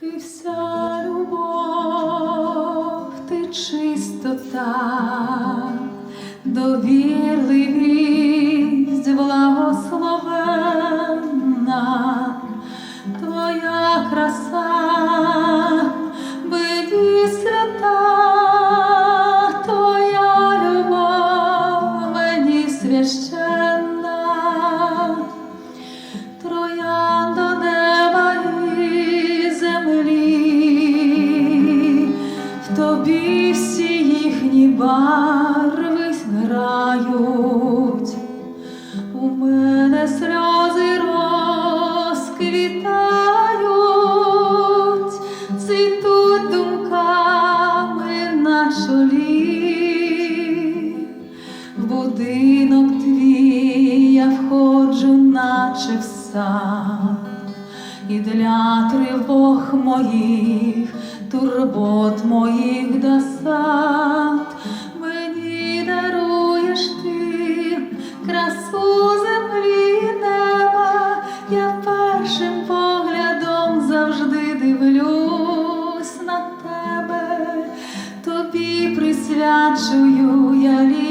Ти вся любов, ти чистота, довірливість благословенна, твоя краса, биді твоя любов мені священна. Барви грають, у мене сльози розквітають, цвітуть думками на чолі. В будинок твій я входжу, наче в сад, і для тривог моїх, турбот моїх досад, дивлюсь на тебе, тобі присвячую я літ